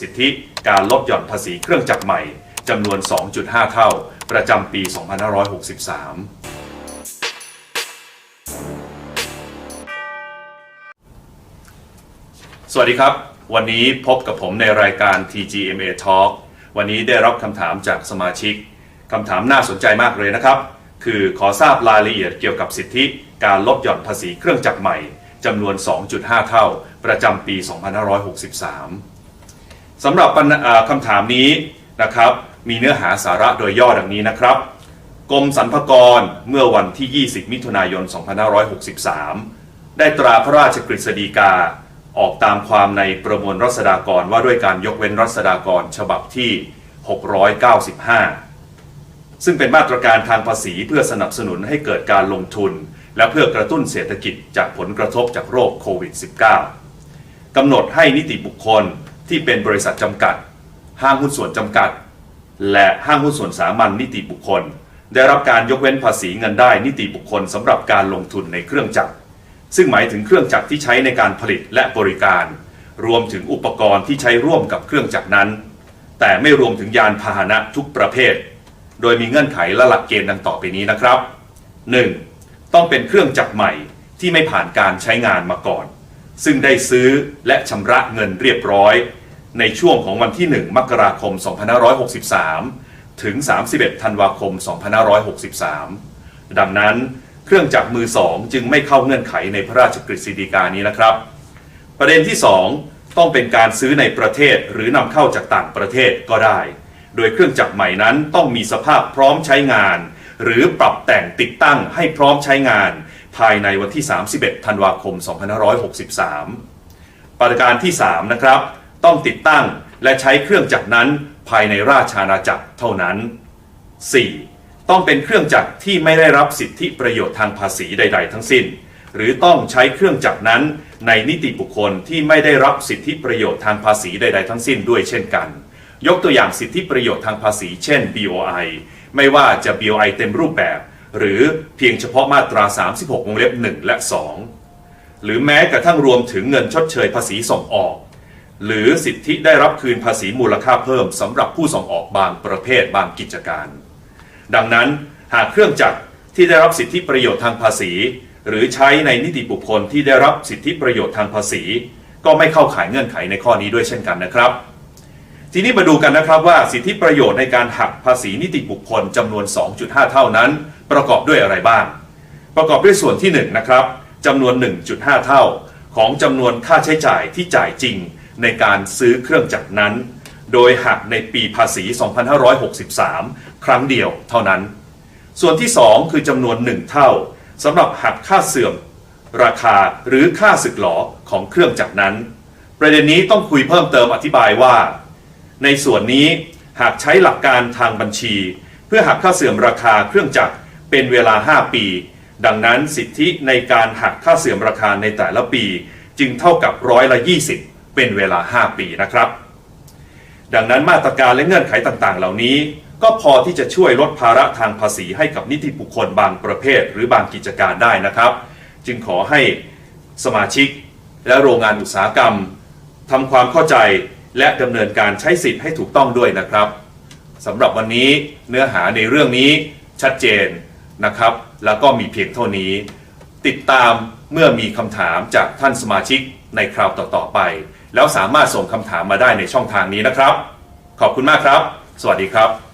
สิทธิการลดหย่อนภาษีเครื่องจักรใหม่จำนวน 2.5 เท่า ประจำปี 2563สวัสดีครับ วันนี้พบกับผมในรายการ TGMA Talk วันนี้ได้รับคำถามจากสมาชิกคำถามน่าสนใจมากเลยนะครับ คือขอทราบรายละเอียดเกี่ยวกับสิทธิการลดหย่อนภาษีเครื่องจักรใหม่จำนวน 2.5 เท่า ประจำปี 2563 สำหรับคำถามนี้นะครับ มีเนื้อหาสาระโดยย่อดังนี้นะครับกรมสรรพากรเมื่อวันที่ 20 มิถุนายน 2563 ได้ตราพระราชกฤษฎีกา ออกตามความในประมวลรัษฎากรว่าด้วยการยกเว้นรัษฎากรฉบับที่ 695 ซึ่งเป็นมาตรการทางภาษีเพื่อสนับสนุนให้เกิดการลงทุน และเพื่อกระตุ้นเศรษฐกิจจากผลกระทบจากโรคโควิด -19 กำหนดให้นิติบุคคล ที่เป็นบริษัทจำกัด ห้างหุ้นส่วนจำกัด และห้างหุ้นส่วนสามัญนิติบุคคล ได้รับการยกเว้นภาษีเงินได้นิติบุคคลสำหรับการลงทุนในเครื่องจักร ซึ่งหมายถึงเครื่องจักรที่ใช้ในการผลิตและบริการ รวมถึงอุปกรณ์ที่ใช้ร่วมกับเครื่องจักรนั้น แต่ไม่รวมถึงยานพาหนะทุกประเภท โดยมีเงื่อนไขและหลักเกณฑ์ดังต่อไปนี้นะครับ 1. ต้องเป็นเครื่องจักรใหม่ที่ไม่ผ่านการใช้งานมาก่อน ซึ่งได้ซื้อและชำระเงินเรียบร้อย ในช่วงของวันที่ 1 มกราคม 2563 ถึง 31 ธันวาคม 2563 ดังนั้นเครื่องจักรมือสองจึงไม่เข้าเงื่อนไขในพระราชกฤษฎีกานี้นะครับ ประเด็นที่ 2 ต้องเป็นการซื้อในประเทศหรือนำเข้าจากต่างประเทศก็ได้ โดยเครื่องจักรใหม่นั้นต้องมีสภาพพร้อมใช้งาน หรือปรับแต่งติดตั้งให้พร้อมใช้งาน ภายในวันที่ 31 ธันวาคม 2563 ประการที่ 3 นะครับ ต้องติดตั้งและใช้เครื่องจักรนั้นภายในราชอาณาจักรเท่านั้น 4. ต้องเป็นเครื่องจักรที่ไม่ได้รับสิทธิประโยชน์ทางภาษีใด ๆ ทั้งสิ้น หรือต้องใช้เครื่องจักรนั้นในนิติบุคคลที่ไม่ได้รับสิทธิประโยชน์ทางภาษีใด ๆ ทั้งสิ้นด้วยเช่นกัน ยกตัวอย่างสิทธิประโยชน์ทางภาษี เช่น BOI ไม่ว่าจะ BOI เต็มรูปแบบ หรือเพียงเฉพาะมาตรา 36 วงเล็บ 1 และ 2 หรือแม้กระทั่งรวมถึงเงินชดเชยภาษีส่งออก หรือสิทธิได้รับคืนภาษีมูลค่าเพิ่มสำหรับผู้ส่งออกบางประเภทบางกิจการ ดังนั้นหากเครื่องจักรที่ได้รับสิทธิประโยชน์ทางภาษี หรือใช้ในนิติบุคคลที่ได้รับสิทธิประโยชน์ทางภาษี ก็ไม่เข้าข่ายเงื่อนไขในข้อนี้ด้วยเช่นกันนะครับ ทีนี้มาดูกันนะครับว่าสิทธิประโยชน์ในการหักภาษีนิติบุคคลจำนวน 2.5 เท่านั้น ประกอบด้วยอะไรบ้าง ประกอบด้วยส่วนที่1นะครับจำนวน 1.5 เท่า ของจำนวนค่าใช้จ่ายที่จ่ายจริง ในการซื้อเครื่องจักรนั้น โดยหักในปีภาษี 2563 ครั้งเดียวเท่านั้น ส่วนที่ 2 คือจำนวน 1 เท่าสำหรับหักค่าเสื่อม ราคาหรือค่าสึกหลอของเครื่องจักรนั้น ประเด็นนี้ต้องคุยเพิ่มเติมอธิบายว่า ในส่วนนี้หากใช้หลักการทางบัญชี เพื่อหักค่าเสื่อมราคาเครื่องจักรเป็นเวลา 5 ปี ดังนั้นสิทธิในการหักค่าเสื่อมราคาในแต่ละปี จึงเท่ากับร้อยละ 20 เป็นเวลา 5 ปีนะครับ ดังนั้นมาตรการและเงื่อนไขต่างๆ เหล่านี้ ก็พอที่จะช่วยลดภาระทางภาษีให้กับนิติบุคคลบางประเภท หรือบางกิจการได้นะครับ จึงขอให้สมาชิกและโรงงานอุตสาหกรรมทำความเข้าใจและดำเนินการใช้สิทธิ์ให้ถูกต้องด้วยนะครับสำหรับวันนี้เนื้อหาในเรื่องนี้ชัดเจนนะครับ แล้วก็มีเพียงเท่านี้ ติดตามเมื่อมีคำถามจากท่านสมาชิกในคราวต่อๆไป แล้วสามารถส่งคำถามมาได้ในช่องทางนี้นะครับ ขอบคุณมากครับ สวัสดีครับ